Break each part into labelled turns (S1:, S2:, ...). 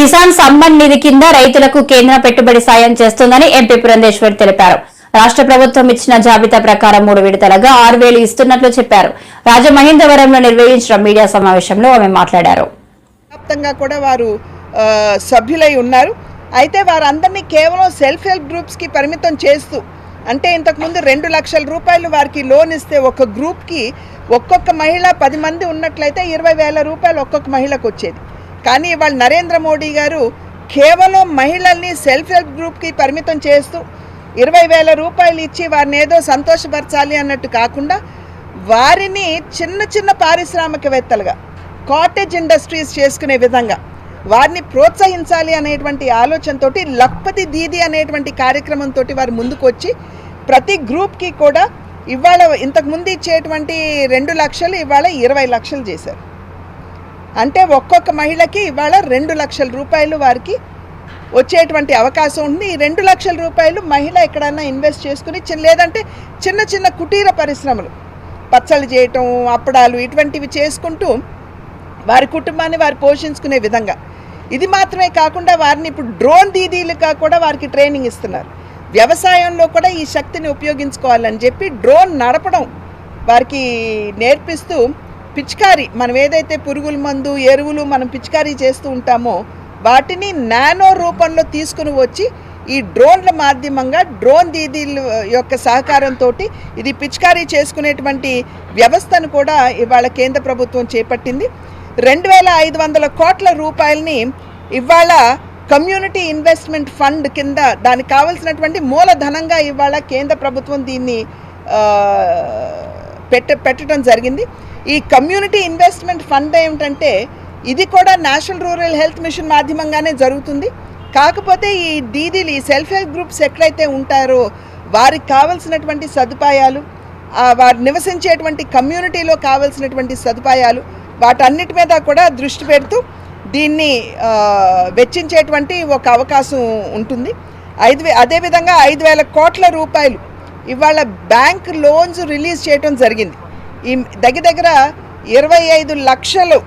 S1: కిసాన్ సమ్మాన్ నిధి కింద రైతులకు కేంద్రం పెట్టుబడి సాయం చేస్తుందని ఎంపీ పురంధేశ్వర్ తెలిపారు. రాష్ట్ర ప్రభుత్వం ఇచ్చిన జాబితా ప్రకారం మూడు విడతలుగా ఆరు వేలు ఇస్తున్నట్లు చెప్పారు. రాజమహేంద్రవరంలో నిర్వహించిన మీడియా సమావేశంలో ఆమె మాట్లాడారు.
S2: వ్యాప్తంగా కూడా వారు సభ్యులై ఉన్నారు. అయితే వారందరినీ కేవలం సెల్ఫ్ హెల్ప్ గ్రూప్స్కి పరిమితం చేస్తూ అంటే ఇంతకుముందు రెండు లక్షల రూపాయలు వారికి లోన్ ఇస్తే ఒక గ్రూప్కి ఒక్కొక్క మహిళ పది మంది ఉన్నట్లయితే ఇరవై వేల రూపాయలు ఒక్కొక్క మహిళకు వచ్చేది. కానీ ఇవాళ నరేంద్ర మోడీ గారు కేవలం మహిళల్ని సెల్ఫ్ హెల్ప్ గ్రూప్కి పరిమితం చేస్తూ ఇరవై వేల రూపాయలు ఇచ్చి వారిని ఏదో సంతోషపరచాలి అన్నట్టు కాకుండా వారిని చిన్న చిన్న పారిశ్రామికవేత్తలుగా కాటేజ్ ఇండస్ట్రీస్ చేసుకునే విధంగా వారిని ప్రోత్సహించాలి అనేటువంటి ఆలోచనతోటి లక్పతి దీది అనేటువంటి కార్యక్రమంతో వారు ముందుకు వచ్చి ప్రతి గ్రూప్కి కూడా ఇవాళ ఇంతకుముందు ఇచ్చేటువంటి రెండు లక్షలు ఇవాళ ఇరవై లక్షలు చేశారు. అంటే ఒక్కొక్క మహిళకి ఇవాళ రెండు లక్షల రూపాయలు వారికి వచ్చేటువంటి అవకాశం ఉంది. ఈ రెండు లక్షల రూపాయలు మహిళ ఎక్కడన్నా ఇన్వెస్ట్ చేసుకుని చిన్న లేదంటే చిన్న చిన్న కుటీర పరిశ్రమలు పచ్చళ్ళు చేయటం అప్పడాలు ఇటువంటివి చేసుకుంటూ వారి కుటుంబాన్ని వారు పోషించుకునే విధంగా. ఇది మాత్రమే కాకుండా వారిని ఇప్పుడు డ్రోన్ దీదీలుగా కూడా వారికి ట్రైనింగ్ ఇస్తున్నారు. వ్యవసాయంలో కూడా ఈ శక్తిని ఉపయోగించుకోవాలని చెప్పి డ్రోన్ నడపడం వారికి నేర్పిస్తూ పిచికారీ మనం ఏదైతే పురుగుల మందు ఎరువులు మనం పిచికారీ చేస్తూ ఉంటామో వాటిని నానో రూపంలో తీసుకుని వచ్చి ఈ డ్రోన్ల మాధ్యమంగా డ్రోన్ దీదీల యొక్క సహకారంతో ఇది పిచికారీ చేసుకునేటువంటి వ్యవస్థను కూడా ఇవాళ కేంద్ర ప్రభుత్వం చేపట్టింది. రెండు వేల ఐదు వందల కోట్ల రూపాయలని ఇవాళ కమ్యూనిటీ ఇన్వెస్ట్మెంట్ ఫండ్ కింద దానికి కావలసినటువంటి మూలధనంగా ఇవాళ కేంద్ర ప్రభుత్వం దీన్ని పెట్ట పెట్టడం జరిగింది. ఈ కమ్యూనిటీ ఇన్వెస్ట్మెంట్ ఫండ్ ఏమిటంటే ఇది కూడా నేషనల్ రూరల్ హెల్త్ మిషన్ మాధ్యమంగానే జరుగుతుంది. కాకపోతే ఈ దీదీలు ఈ సెల్ఫ్ హెల్ప్ గ్రూప్స్ ఎక్కడైతే ఉంటారో వారికి కావలసినటువంటి సదుపాయాలు వారు నివసించేటువంటి కమ్యూనిటీలో కావలసినటువంటి సదుపాయాలు వాటన్నిటి మీద కూడా దృష్టి పెడుతూ దీన్ని వెచ్చించేటువంటి ఒక అవకాశం ఉంటుంది. ఐదు వే అదేవిధంగా ఐదు వేల కోట్ల రూపాయలు ఇవాళ బ్యాంక్ లోన్స్ రిలీజ్ చేయడం జరిగింది. ఈ దగ్గర దగ్గర ఇరవై ఐదు లక్షలు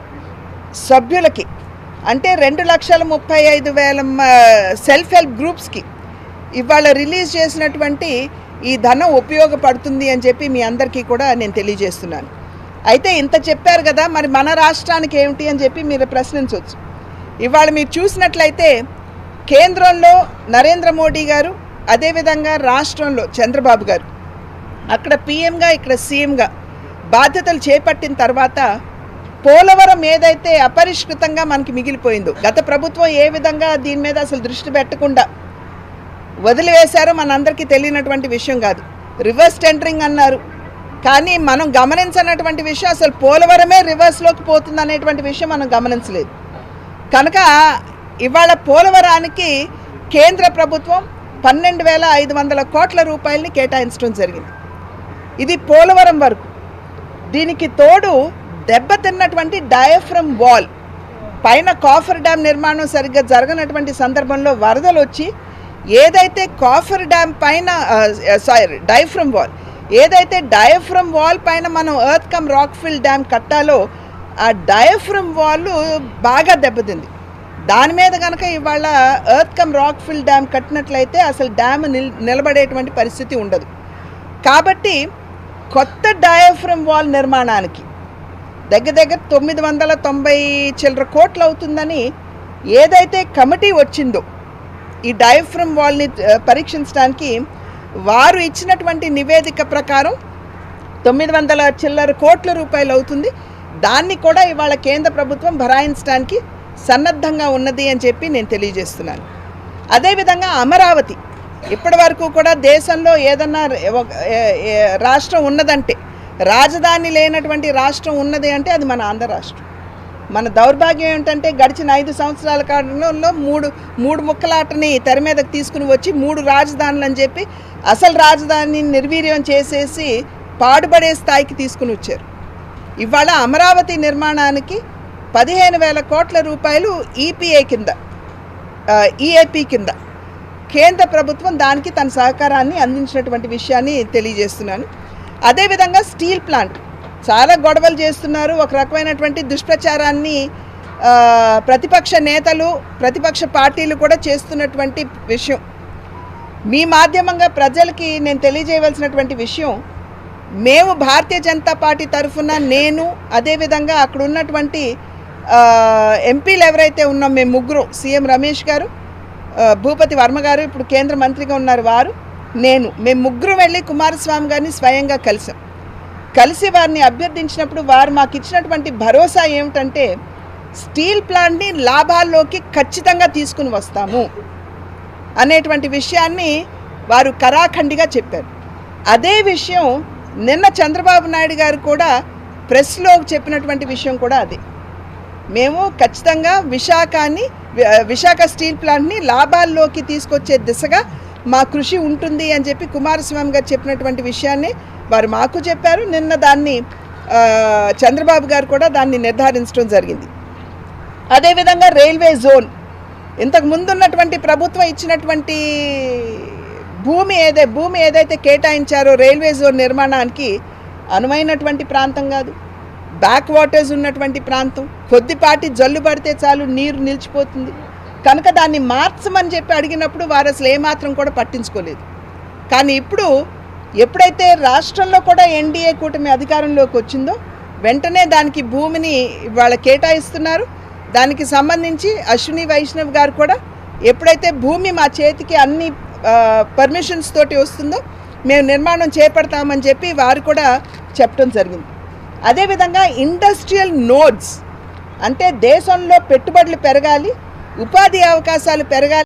S2: సభ్యులకి అంటే రెండు లక్షల ముప్పై ఐదు వేల సెల్ఫ్ హెల్ప్ గ్రూప్స్కి ఇవాళ రిలీజ్ చేసినటువంటి ఈ ధనం ఉపయోగపడుతుంది అని చెప్పి మీ అందరికీ కూడా నేను తెలియజేస్తున్నాను. అయితే ఇంత చెప్పారు కదా మరి మన రాష్ట్రానికి ఏమిటి అని చెప్పి మీరు ప్రశ్నించవచ్చు. ఇవాళ మీరు చూసినట్లయితే కేంద్రంలో నరేంద్ర మోడీ గారు అదేవిధంగా రాష్ట్రంలో చంద్రబాబు గారు అక్కడ పీఎంగా ఇక్కడ సీఎంగా బాధ్యతలు చేపట్టిన తర్వాత పోలవరం ఏదైతే అపరిష్కృతంగా మనకి మిగిలిపోయిందో గత ప్రభుత్వం ఏ విధంగా దీని మీద అసలు దృష్టి పెట్టకుండా వదిలివేశారో మనందరికీ తెలియనటువంటి విషయం కాదు. రివర్స్ టెండరింగ్ అన్నారు. కానీ మనం గమనించనటువంటి విషయం అసలు పోలవరమే రివర్స్లోకి పోతుంది అనేటువంటి విషయం మనం గమనించలేదు. కనుక ఇవాళ పోలవరానికి కేంద్ర ప్రభుత్వం పన్నెండు వేల ఐదు వందల కోట్ల రూపాయలని కేటాయించడం జరిగింది. ఇది పోలవరం వరకు. దీనికి తోడు దెబ్బతిన్నటువంటి డయాఫ్రమ్ వాల్ పైన కాఫర్ డ్యామ్ నిర్మాణం సరిగ్గా జరగనటువంటి సందర్భంలో వరదలు వచ్చి ఏదైతే కాఫర్ డ్యామ్ పైన సారీ డయఫ్రమ్ వాల్ ఏదైతే డయాఫ్రమ్ వాల్ పైన మనం ఎర్త్ కమ్ రాక్ఫిల్ డ్యామ్ కట్టాలో ఆ డయాఫ్రమ్ వాల్ బాగా దెబ్బతింది. దాని మీద కనుక ఇవాళ ఎర్త్ కమ్ రాక్ఫిల్ డ్యామ్ కట్టినట్లయితే అసలు డ్యామ్ నిల్ నిలబడేటువంటి పరిస్థితి ఉండదు. కాబట్టి కొత్త డయాఫ్రమ్ వాల్ నిర్మాణానికి దగ్గర దగ్గర తొమ్మిది వందల తొంభై చిల్లర కోట్లు అవుతుందని ఏదైతే కమిటీ వచ్చిందో ఈ డయాఫ్రమ్ వాల్ని పరీక్షించడానికి వారు ఇచ్చినటువంటి నివేదిక ప్రకారం తొమ్మిది వందల చిల్లర కోట్ల రూపాయలు అవుతుంది. దాన్ని కూడా ఇవాళ కేంద్ర ప్రభుత్వం భరాయించడానికి సన్నద్ధంగా ఉన్నది అని చెప్పి నేను తెలియజేస్తున్నాను. అదేవిధంగా అమరావతి ఇప్పటి వరకు కూడా దేశంలో ఏదన్నా రాష్ట్రం ఉన్నదంటే రాజధాని లేనటువంటి రాష్ట్రం ఉన్నది అంటే అది మన ఆంధ్ర రాష్ట్రం. మన దౌర్భాగ్యం ఏంటంటే గడిచిన ఐదు సంవత్సరాల కాలంలో మూడు మూడు ముక్కలాటని తెర మీదకి తీసుకుని వచ్చి మూడు రాజధానులు అని చెప్పి అసలు రాజధానిని నిర్వీర్యం చేసేసి పాడుపడే స్థాయికి తీసుకుని వచ్చారు. ఇవాళ అమరావతి నిర్మాణానికి పదిహేను వేల కోట్ల రూపాయలు ఈపీఏ కింద ఈఏపీ కింద. కేంద్ర ప్రభుత్వం దానికి తన సహకారాన్ని అందించినటువంటి విషయాన్ని తెలియజేస్తున్నాను. అదేవిధంగా స్టీల్ ప్లాంట్ చాలా గొడవలు చేస్తున్నారు. ఒక రకమైనటువంటి దుష్ప్రచారాన్ని ప్రతిపక్ష నేతలు ప్రతిపక్ష పార్టీలు కూడా చేస్తున్నటువంటి విషయం. మీ మాధ్యమంగా ప్రజలకి నేను తెలియజేయవలసినటువంటి విషయం మేము భారతీయ జనతా పార్టీ తరఫున నేను అదేవిధంగా అక్కడ ఉన్నటువంటి ఎంపీలు ఎవరైతే ఉన్నాం మేము ముగ్గురు సీఎం రమేష్ గారు భూపతి వర్మ గారు ఇప్పుడు కేంద్ర మంత్రిగా ఉన్నారు వారు నేను మేము ముగ్గురు వెళ్ళి కుమారస్వామి గారిని స్వయంగా కలిసాం. కలిసి వారిని అభ్యర్థించినప్పుడు వారు మాకు ఇచ్చినటువంటి భరోసా ఏమిటంటే స్టీల్ ప్లాంట్ని లాభాల్లోకి ఖచ్చితంగా తీసుకుని వస్తాము అనేటువంటి విషయాన్ని వారు కరాఖండిగా చెప్పారు. అదే విషయం నిన్న చంద్రబాబు నాయుడు గారు కూడా ప్రెస్లో చెప్పినటువంటి విషయం కూడా అదే. మేము ఖచ్చితంగా విశాఖని విశాఖ స్టీల్ ప్లాంట్ని లాభాల్లోకి తీసుకొచ్చే దిశగా మా కృషి ఉంటుంది అని చెప్పి కుమారస్వామి గారు చెప్పినటువంటి విషయాన్ని వారు మాకు చెప్పారు. నిన్న దాన్ని చంద్రబాబు గారు కూడా దాన్ని నిర్ధారించడం జరిగింది. అదేవిధంగా రైల్వే జోన్ ఇంతకు ముందున్నటువంటి ప్రభుత్వం ఇచ్చినటువంటి భూమి ఏదే భూమి ఏదైతే కేటాయించారో రైల్వే జోన్ నిర్మాణానికి అనువైనటువంటి ప్రాంతం కాదు. బ్యాక్ వాటర్స్ ఉన్నటువంటి ప్రాంతం. కొద్దిపాటి జల్లు పడితే చాలు నీరు నిలిచిపోతుంది. కనుక దాన్ని మార్చమని చెప్పి అడిగినప్పుడు వారు అసలు ఏమాత్రం కూడా పట్టించుకోలేదు. కానీ ఇప్పుడు ఎప్పుడైతే రాష్ట్రంలో కూడా ఎన్డీఏ కూటమి అధికారంలోకి వచ్చిందో వెంటనే దానికి భూమిని వాళ్ళ కేటాయిస్తున్నారు. దానికి సంబంధించి అశ్విని వైష్ణవ్ గారు కూడా ఎప్పుడైతే భూమి మా చేతికి అన్ని పర్మిషన్స్ తోటి వస్తుందో మేము నిర్మాణం చేపడతామని చెప్పి వారు కూడా చెప్పడం జరిగింది. అదేవిధంగా ఇండస్ట్రియల్ నోడ్స్ అంటే దేశంలో పెట్టుబడులు పెరగాలి ఉపాధి అవకాశాలు పెరగాలి.